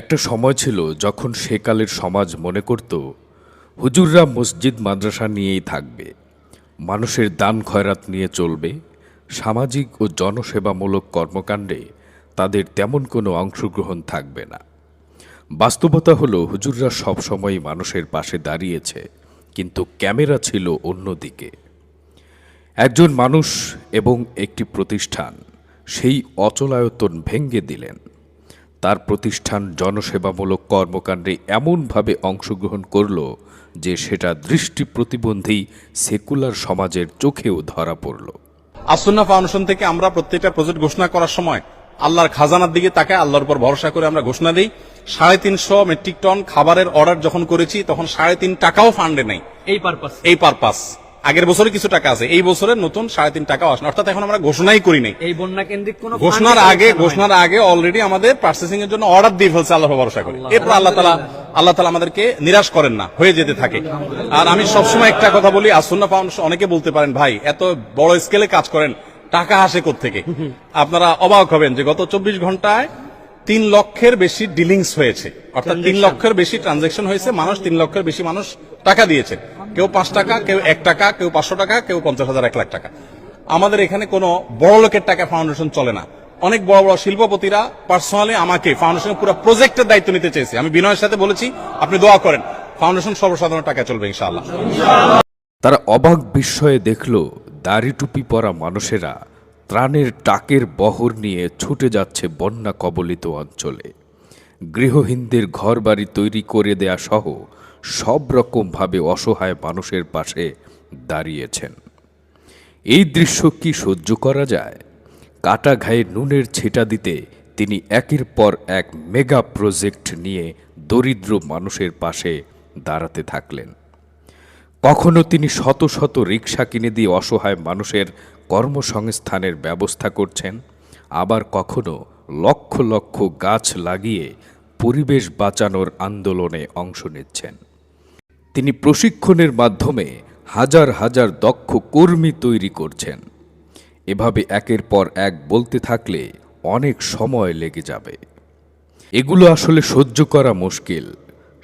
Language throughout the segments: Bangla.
একটা সময় ছিল যখন সেকালের সমাজ মনে করত, হুজুররা মসজিদ মাদ্রাসা নিয়েই থাকবে, মানুষের দান খয়রাত নিয়ে চলবে, সামাজিক ও জনসেবামূলক কর্মকাণ্ডে তাদের তেমন কোনো অংশগ্রহণ থাকবে না। বাস্তবতা হলো হুজুররা সবসময় মানুষের পাশে দাঁড়িয়েছে, কিন্তু ক্যামেরা ছিল অন্যদিকে। একজন মানুষ এবং একটি প্রতিষ্ঠান, সেই অচলায়তন ভেঙ্গে দিলেন। তার প্রতিষ্ঠান জনসেবামূলক কর্মকাণ্ডে এমনভাবে অংশগ্রহণ করল যে সেটা দৃষ্টি প্রতিবন্ধী সেকুলার সমাজের চোখেও ধরা পড়ল। আসুন্না ফাউন্ডেশন থেকে আমরা প্রত্যেকটা প্রজেক্ট ঘোষণা করার সময় আল্লাহর খাজানার দিকে তাকে আল্লাহর উপর ভরসা করে আমরা ঘোষণা দিই। সাড়ে তিনশো মেট্রিক টন খাবারের অর্ডার যখন করেছি তখন সাড়ে তিন টাকাও ফান্ডে নেই। এই পারপাস। এই পারপাস। আগের বছরে কিছু টাকা আছে এই বছরের নতুন সাড়ে তিন টাকা আসে অর্থাৎ এখন আমরা ঘোষণাই করি নাই। এই বন্যা কেন্দ্রিক কোন ঘোষণার আগে ঘোষণার আগে অলরেডি আমাদের প্রসেসিং এর জন্য অর্ডার দিয়ে ফেলছে আল্লাহ ভরসা করে। এরপর আল্লাহ তালা আল্লাহ তালা আমাদেরকে নিরাশ করেন না হয়ে যেতে থাকে। আর আমি সবসময় একটা কথা বলি আসুন্না ফাউন্ডেশন অনেকে বলতে পারেন ভাই এত বড় স্কেলে কাজ করেন টাকা আসে থেকে আপনারা অবাক হবেন যে গত চব্বিশ ঘন্টায় তিন লক্ষের বেশি ডিলিংস হয়েছে। অর্থাৎ তিন লক্ষের বেশি ট্রানজেকশন হয়েছে মানুষ তিন লক্ষের বেশি মানুষ টাকা দিয়েছে। কেউ পাঁচ টাকা কেউ এক টাকা কেউ পাঁচশো টাকা কেউ পঞ্চাশ হাজার এক লাখ টাকা। আমাদের এখানে কোনো বড় লোকের টাকা ফাউন্ডেশন চলে না। অনেক বড় বড় শিল্পপতিরা পার্সোনালি আমাকে ফাউন্ডেশনের পুরো প্রজেক্টের দায়িত্ব নিতে চেয়েছে। আমি বিনয়ের সাথে বলেছি আপনি দোয়া করেন ফাউন্ডেশন সর্বসাধারণ টাকা চলবে ইনশাআল্লাহ। তারা অবাক বিস্ময়ে দেখল দাড়ি টুপি পরা মানুষেরা ত্রাণের টাকের বহর নিয়ে ছুটে যাচ্ছে বন্যা কবলিত অঞ্চলে। গৃহহীনদের ঘরবাড়ি তৈরি করে দেয়া সহ সব রকমভাবে অসহায় মানুষের পাশে দাঁড়িয়েছেন। এই দৃশ্য কি সহ্য করা যায়? কাটা ঘায়ে নুনের ছেটা দিতে তিনি একের পর এক মেগা প্রজেক্ট নিয়ে দরিদ্র মানুষের পাশে দাঁড়াতে থাকলেন। কখনো তিনি শত শত রিক্সা কিনে দিয়ে অসহায় মানুষের কর্মসংস্থানের ব্যবস্থা করছেন, আবার কখনো লক্ষ লক্ষ গাছ লাগিয়ে পরিবেশ বাঁচানোর আন্দোলনে অংশ নিচ্ছেন। তিনি প্রশিক্ষণের মাধ্যমে হাজার হাজার দক্ষ কর্মী তৈরি করছেন। এভাবে একের পর এক বলতে থাকলে অনেক সময় লেগে যাবে। এগুলো আসলে সহ্য করা মুশকিল।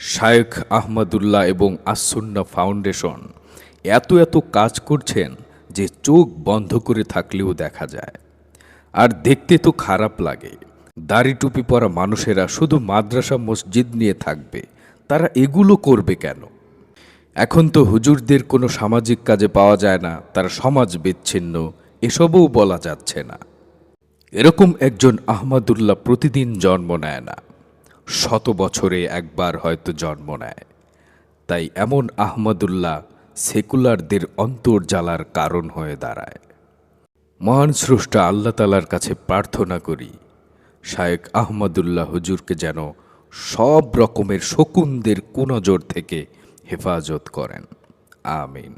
শায়েখ আহমদুল্লাহ এবং আসুন্না ফাউন্ডেশন এত এত কাজ করছেন যে চোখ বন্ধ করে থাকলেও দেখা যায়। আর দেখতে তো খারাপ লাগে। দাড়ি টুপি পরা মানুষেরা শুধু মাদ্রাসা, মসজিদ নিয়ে থাকবে। তারা এগুলো করবে কেন? এখন তো হুজুরদের কোনো সামাজিক কাজে পাওয়া যায় না, তারা সমাজ বিচ্ছিন্ন, এসবও বলা যাচ্ছে না। এরকম একজন আহমদুল্লাহ প্রতিদিন জন্ম নেয় না। শত বছরে একবার হয়তো জন্ম নেয়। তাই এমন আহমদুল্লাহ সেকুলারদের অন্তর্জালার কারণ হয়ে দাঁড়ায়। মহান স্রষ্টা আল্লাহ তালার কাছে প্রার্থনা করি, শায়েক আহমদুল্লাহ হুজুরকে যেন সব রকমের শকুনদের কুনজর থেকে হেফাজত করেন। আমিন।